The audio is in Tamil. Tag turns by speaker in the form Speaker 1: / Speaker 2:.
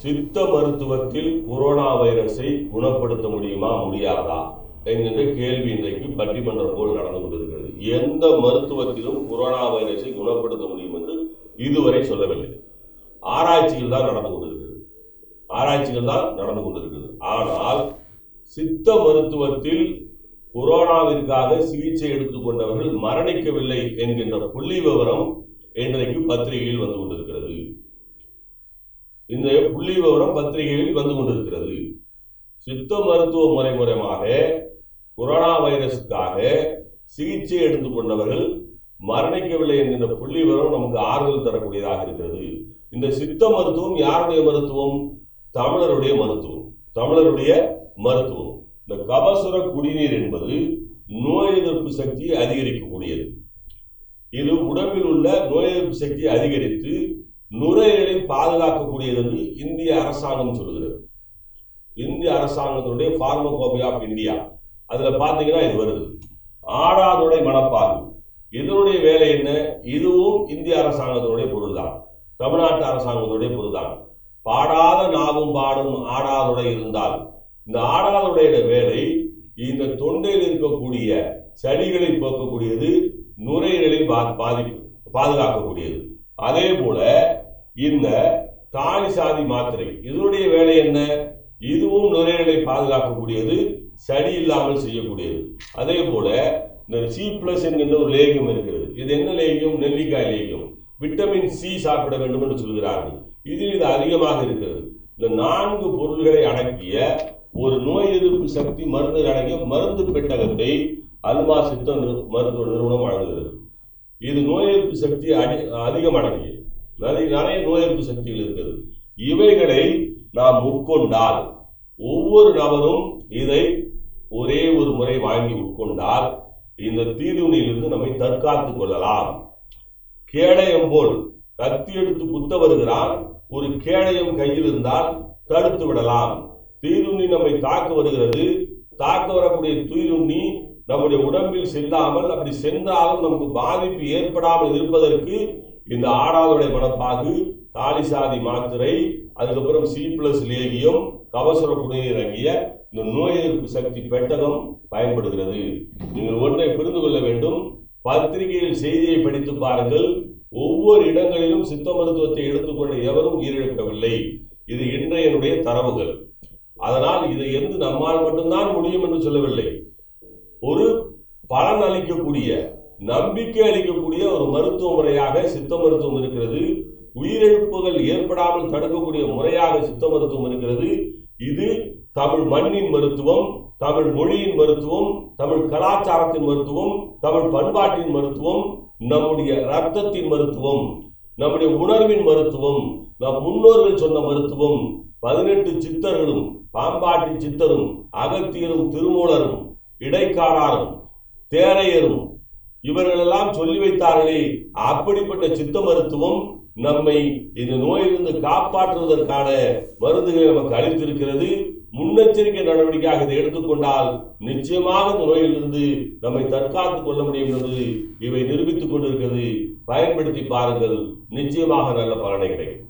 Speaker 1: சித்த மருத்துவத்தில் கொரோனா வைரஸை குணப்படுத்த முடியுமா முடியாதா என்கின்ற கேள்வி இன்றைக்கு பட்டிமன்றம் போல் நடந்து கொண்டிருக்கிறது. எந்த மருத்துவத்திலும் கொரோனா வைரஸை குணப்படுத்த முடியும் என்று இதுவரை சொல்லவில்லை. ஆராய்ச்சிகள் தான் நடந்து கொண்டிருக்கிறது. ஆராய்ச்சிகள் தான் நடந்து கொண்டிருக்கிறது. ஆனால் சித்த மருத்துவத்தில் கொரோனாவிற்காக சிகிச்சை எடுத்துக்கொண்டவர்கள் மரணிக்கவில்லை என்கின்ற புள்ளி விவரம் இன்றைக்கு பத்திரிகையில் வந்து கொண்டிருக்கிறது. இந்த புள்ளி விவரம் பத்திரிகைகளில் வந்து கொண்டிருக்கிறது. சித்த மருத்துவ முறை மூலமாக கொரோனா வைரஸுக்காக சிகிச்சை எடுத்துக்கொண்டவர்கள் மரணிக்கவில்லை என்கின்ற புள்ளி விவரம் நமக்கு ஆறுதல் தரக்கூடியதாக இருக்கிறது. இந்த சித்த மருத்துவம் யாருடைய மருத்துவம்? தமிழருடைய மருத்துவம். தமிழருடைய மருத்துவம். இந்த கபசுர குடிநீர் என்பது நோய் எதிர்ப்பு சக்தியை அதிகரிக்கக்கூடியது. இது உடம்பில் உள்ள நோய் எதிர்ப்பு சக்தியை அதிகரித்து நுரையீரலை பாதுகாக்கக்கூடியது என்று இந்திய அரசாங்கம் சொல்கிறது இந்திய அரசாங்கத்தினுடைய ஃபார்மகோபி ஆஃப் இந்தியா அதில் பார்த்தீங்கன்னா இது வருது. ஆடாதுடை மனப்பாகு இதனுடைய வேலை என்ன? இதுவும் இந்திய அரசாங்கத்தினுடைய பொருள் தான் தமிழ்நாட்டு அரசாங்கத்தினுடைய பொருள் தான் பாடாத நாவும் பாடும் ஆடாதுடை இருந்தால் இந்த ஆடாதொடையோட வேலை இந்த தொண்டையில் இருக்கக்கூடிய சளிகளை போக்கக்கூடியது நுரையீரலை பா- பாதி பாதுகாக்கக்கூடியது. அதே போல இந்த தாலி சாதி மாத்திரை இதனுடைய வேலை என்ன? இதுவும் நுரையீரலை பாதுகாக்கக்கூடியது சளி இல்லாமல் செய்யக்கூடியது. அதே போல இந்த சி பிளஸ் என்கின்ற ஒரு லேகியம் இருக்கிறது. இது என்ன லேகியம்? நெல்லிக்காய் லேகியம். விட்டமின் சி சாப்பிட வேண்டும் என்று சொல்கிறார்கள். இதில் இது அதிகமாக இருக்கிறது. இந்த நான்கு பொருள்களை அடக்கிய ஒரு நோய் எதிர்ப்பு சக்தி மருந்துகள் அடங்கிய மருந்து பெட்டகத்தை அல்மா சித்த மருத்துவ நிறுவனம் வழங்குகிறது. இது நோய் எதிர்ப்பு சக்தி அடி அதிகம் நிறைய நிறைய நோய் எதிர்ப்பு சக்திகள் இருக்கிறது. இவைகளை நாம் உட்கொண்டால் ஒவ்வொரு நபரும் இதை ஒரே ஒரு முறை வாங்கி உட்கொண்டால் இந்த தீதுணியிலிருந்து நம்மை தற்காத்துக் கொள்ளலாம். கேடயம் போல் கத்தி எடுத்து குத்த வருகிறான் ஒரு கேடயம் கையில் இருந்தால் தடுத்து விடலாம். தீதுண்ணி நம்மை தாக்க வருகிறது. தாக்க வரக்கூடிய தீதுண்ணி நம்முடைய உடம்பில் செல்லாமல் அப்படி சென்றாலும் நமக்கு பாதிப்பு ஏற்படாமல் இருப்பதற்கு இந்த ஆடாதுடைய மனப்பாகு தாலிசாதி மாத்திரை அதுக்கப்புறம் சி பிளஸ் லேகியம் கவசர குடிநீர் அங்கிய இந்த நோய் எதிர்ப்பு சக்தி பெட்டகம் பயன்படுகிறது. நீங்கள் ஒன்றை புரிந்து கொள்ள வேண்டும். பத்திரிகையில் செய்தியை படித்து பாருங்கள். ஒவ்வொரு இடங்களிலும் சித்த மருத்துவத்தை எடுத்துக்கொண்ட எவரும் உயிரிழக்கவில்லை. இது இன்றையனுடைய தரவுகள். அதனால் இதை எந்த நம்மால் மட்டும்தான் முடியும் என்று சொல்லவில்லை. ஒரு பலன் அளிக்கக்கூடிய நம்பிக்கை அளிக்கக்கூடிய ஒரு மருத்துவ முறையாக சித்த மருத்துவம் இருக்கிறது. உயிரிழப்புகள் ஏற்படாமல் தடுக்கக்கூடிய முறையாக சித்த மருத்துவம் இருக்கிறது. இது தமிழ் மண்ணின் மருத்துவம் தமிழ் மொழியின் மருத்துவம் தமிழ் கலாச்சாரத்தின் மருத்துவம் தமிழ் பண்பாட்டின் மருத்துவம் நம்முடைய ரத்தத்தின் மருத்துவம் நம்முடைய உணர்வின் மருத்துவம் நம் முன்னோர்கள் சொன்ன மருத்துவம் பதினெட்டு சித்தர்களும் பாம்பாட்டி சித்தரும் அகத்தியரும் திருமூலரும் இடைக்காடாரும் தேரையரும் இவர்களெல்லாம் சொல்லி வைத்தார்களே அப்படிப்பட்ட சித்த மருத்துவம் நம்மை இந்த நோயிலிருந்து காப்பாற்றுவதற்கான மருந்துகளை நமக்கு அளித்திருக்கிறது. முன்னெச்சரிக்கை நடவடிக்கையாக இதை எடுத்துக்கொண்டால் நிச்சயமாக இந்த நோயிலிருந்து நம்மை தற்காத்துக் கொள்ள முடியும் என்பது இவை நிரூபித்துக் கொண்டிருக்கிறது. பயன்படுத்தி பாருங்கள். நிச்சயமாக நல்ல பலனை கிடைக்கும்.